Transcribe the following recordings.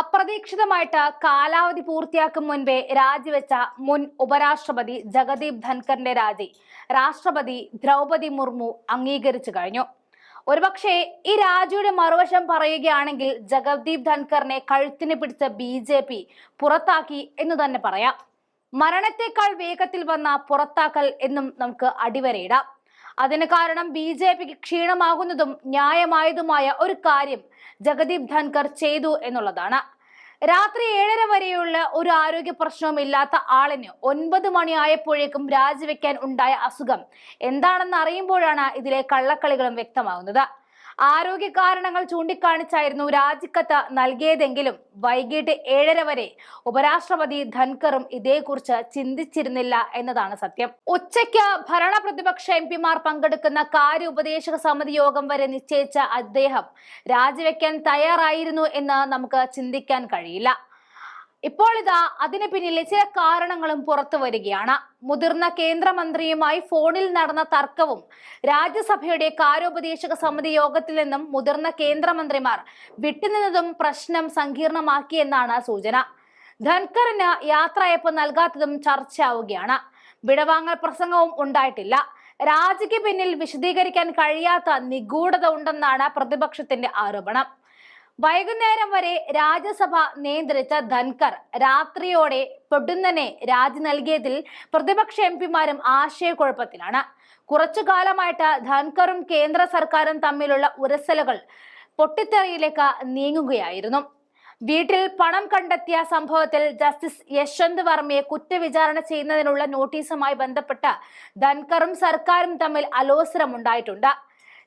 അപ്രതീക്ഷിതമായിട്ട് കാലാവധി പൂർത്തിയാക്കും മുൻപേ രാജിവെച്ച മുൻ ഉപരാഷ്ട്രപതി ജഗദീപ് ധൻഖറിന്റെ രാജി രാഷ്ട്രപതി ദ്രൗപതി മുർമു അംഗീകരിച്ചു കഴിഞ്ഞു. ഒരുപക്ഷെ ഈ രാജിയുടെ മറുവശം പറയുകയാണെങ്കിൽ ജഗദീപ് ധൻഖറിനെ കഴുത്തിന് പിടിച്ച ബി ജെ പി പുറത്താക്കി എന്ന് തന്നെ പറയാം. മരണത്തെക്കാൾ വേഗത്തിൽ വന്ന പുറത്താക്കൽ എന്നും നമുക്ക് അടിവരയിടാം. അതിന് കാരണം ബി ജെ പിക്ക് ക്ഷീണമാകുന്നതും ന്യായമായതുമായ ഒരു കാര്യം ജഗദീപ് ധൻകർ ചെയ്തു എന്നുള്ളതാണ്. രാത്രി ഏഴര വരെയുള്ള ഒരു ആരോഗ്യ പ്രശ്നവും ഇല്ലാത്ത ആളിന് ഒൻപത് മണിയായപ്പോഴേക്കും രാജിവെക്കാൻ ഉണ്ടായ അസുഖം എന്താണെന്ന് അറിയുമ്പോഴാണ് ഇതിലെ കള്ളക്കളികളും വ്യക്തമാകുന്നത്. ആരോഗ്യ കാരണങ്ങൾ ചൂണ്ടിക്കാണിച്ചായിരുന്നു രാജിക്കത്ത് നൽകിയതെങ്കിലും വൈകിട്ട് ഏഴര വരെ ഉപരാഷ്ട്രപതി ധൻകറും ഇതേക്കുറിച്ച് ചിന്തിച്ചിരുന്നില്ല എന്നതാണ് സത്യം. ഉച്ചയ്ക്ക് ഭരണ പ്രതിപക്ഷ എം പിമാർ പങ്കെടുക്കുന്ന കാര്യ ഉപദേശക സമിതി യോഗം വരെ നിശ്ചയിച്ച അദ്ദേഹം രാജിവെക്കാൻ തയ്യാറായിരുന്നു എന്ന് നമുക്ക് ചിന്തിക്കാൻ കഴിയില്ല. ഇപ്പോൾ ഇതാ അതിന് പിന്നിലെ ചില കാരണങ്ങളും പുറത്തു വരികയാണ്. മുതിർന്ന കേന്ദ്രമന്ത്രിയുമായി ഫോണിൽ നടന്ന തർക്കവും രാജ്യസഭയുടെ കാര്യോപദേശക സമിതി യോഗത്തിൽ നിന്നും മുതിർന്ന കേന്ദ്രമന്ത്രിമാർ വിട്ടുനിന്നതും പ്രശ്നം സങ്കീർണമാക്കിയെന്നാണ് സൂചന. ധൻഖറിന് യാത്രയപ്പ് നൽകാത്തതും ചർച്ചയാവുകയാണ്. വിടവാങ്ങൽ പ്രസംഗവും ഉണ്ടായിട്ടില്ല. രാജിക്ക് പിന്നിൽ വിശദീകരിക്കാൻ കഴിയാത്ത നിഗൂഢത ഉണ്ടെന്നാണ് പ്രതിപക്ഷത്തിന്റെ ആരോപണം. വൈകുന്നേരം വരെ രാജ്യസഭ നിയന്ത്രിച്ച ധൻകർ രാത്രിയോടെ പൊടുന്നനെ രാജി നൽകിയതിൽ പ്രതിപക്ഷ എം പിമാരും ആശയക്കുഴപ്പത്തിലാണ്. കുറച്ചു കാലമായിട്ട് ധൻകറും കേന്ദ്ര സർക്കാരും തമ്മിലുള്ള ഉരസലുകൾ പൊട്ടിത്തെറിയിലേക്ക് നീങ്ങുകയായിരുന്നു. വീട്ടിൽ പണം കണ്ടെത്തിയ സംഭവത്തിൽ ജസ്റ്റിസ് യശ്വന്ത് വർമ്മയെ കുറ്റവിചാരണ ചെയ്യുന്നതിനുള്ള നോട്ടീസുമായി ബന്ധപ്പെട്ട ധൻകറും സർക്കാരും തമ്മിൽ അലോസരമുണ്ടായിട്ടുണ്ട്.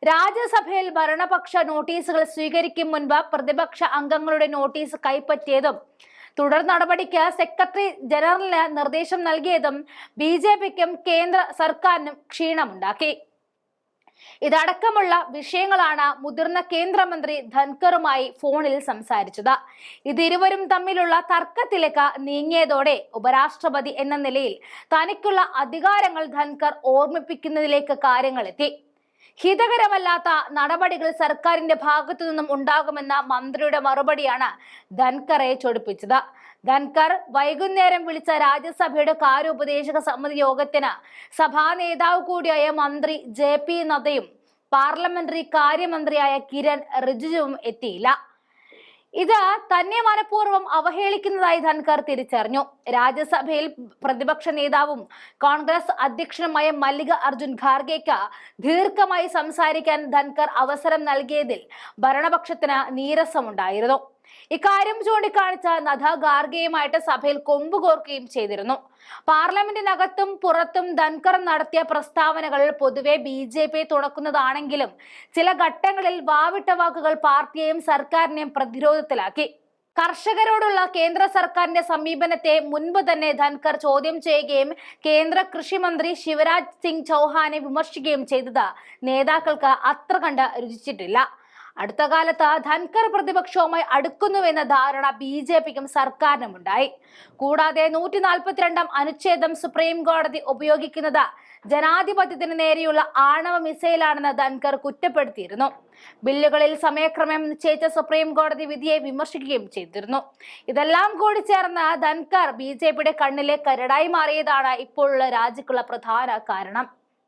രാജ്യസഭയിൽ ഭരണപക്ഷ നോട്ടീസുകൾ സ്വീകരിക്കും മുൻപ് പ്രതിപക്ഷ അംഗങ്ങളുടെ നോട്ടീസ് കൈപ്പറ്റിയതും തുടർ നടപടിക്ക് സെക്രട്ടറി ജനറലിന് നിർദ്ദേശം നൽകിയതും ബി ജെ പിക്കും കേന്ദ്ര സർക്കാരിനും ക്ഷീണമുണ്ടാക്കി. ഇതടക്കമുള്ള വിഷയങ്ങളാണ് മുതിർന്ന കേന്ദ്രമന്ത്രി ധൻകറുമായി ഫോണിൽ സംസാരിച്ചത്. ഇതിരുവരും തമ്മിലുള്ള തർക്കത്തിലേക്ക് നീങ്ങിയതോടെ ഉപരാഷ്ട്രപതി എന്ന നിലയിൽ തനിക്കുള്ള അധികാരങ്ങൾ ധൻകർ ഓർമ്മിപ്പിക്കുന്നതിലേക്ക് കാര്യങ്ങളെത്തി. ഹിതകരമല്ലാത്ത നടപടികൾ സർക്കാരിന്റെ ഭാഗത്തു നിന്നും ഉണ്ടാകുമെന്ന മന്ത്രിയുടെ മറുപടിയാണ് ധൻകറെ ചൊടിപ്പിച്ചത്. ധൻകർ വൈകുന്നേരം വിളിച്ച രാജ്യസഭയുടെ കാര്യോപദേശക സമിതി യോഗത്തിന് സഭാ നേതാവ് കൂടിയായ മന്ത്രി ജെ പി നദ്ദയും പാർലമെന്ററി കാര്യമന്ത്രിയായ കിരൺ റിജിജുവും എത്തിയില്ല. ഇത് തന്നെ മനഃപൂർവം അവഹേളിക്കുന്നതായി ധൻകർ തിരിച്ചറിഞ്ഞു. രാജ്യസഭയിൽ പ്രതിപക്ഷ നേതാവും കോൺഗ്രസ് അധ്യക്ഷനുമായ മല്ലിക അർജുൻ ഖാർഗെക്ക് ദീർഘമായി സംസാരിക്കാൻ ധൻകർ അവസരം നൽകിയതിൽ ഭരണപക്ഷത്തിന് നീരസമുണ്ടായിരുന്നു. ഇക്കാര്യം ചൂണ്ടിക്കാണിച്ച നദ ഗാർഗയുമായിട്ട് സഭയിൽ കൊമ്പുകോർക്കുകയും ചെയ്തിരുന്നു. പാർലമെന്റിനകത്തും പുറത്തും ധൻകർ നടത്തിയ പ്രസ്താവനകൾ പൊതുവെ ബി ജെ പി തുണക്കുന്നതാണെങ്കിലും ചില ഘട്ടങ്ങളിൽ വാവിട്ട വാക്കുകൾ പാർട്ടിയെയും സർക്കാരിനെയും പ്രതിരോധത്തിലാക്കി. കർഷകരോടുള്ള കേന്ദ്ര സർക്കാരിന്റെ സമീപനത്തെ മുൻപ് തന്നെ ധൻകർ ചോദ്യം ചെയ്യുകയും കേന്ദ്ര കൃഷി മന്ത്രി ശിവരാജ് സിംഗ് ചൗഹാനെ വിമർശിക്കുകയും ചെയ്തത് നേതാക്കൾക്ക് അത്ര കണ്ട് രുചിച്ചിട്ടില്ല. അടുത്ത കാലത്ത് ധൻകർ പ്രതിപക്ഷവുമായി അടുക്കുന്നുവെന്ന ധാരണ ബി ജെ പിക്കും സർക്കാരിനും ഉണ്ടായി കൂടാതെ നൂറ്റി നാൽപ്പത്തിരണ്ടാം അനുച്ഛേദം സുപ്രീം കോടതി ഉപയോഗിക്കുന്നത് ജനാധിപത്യത്തിന് നേരെയുള്ള ആണവ മിസൈലാണെന്ന് ധൻകർ കുറ്റപ്പെടുത്തിയിരുന്നു. ബില്ലുകളിൽ സമയക്രമം നിശ്ചയിച്ച സുപ്രീം കോടതി വിധിയെ വിമർശിക്കുകയും ചെയ്തിരുന്നു. ഇതെല്ലാം കൂടി ചേർന്ന് ധൻകർ ബി ജെ പിയുടെ കണ്ണിലെ കരടായി മാറിയതാണ് ഇപ്പോഴുള്ള രാജിക്കുള്ള പ്രധാന കാരണം.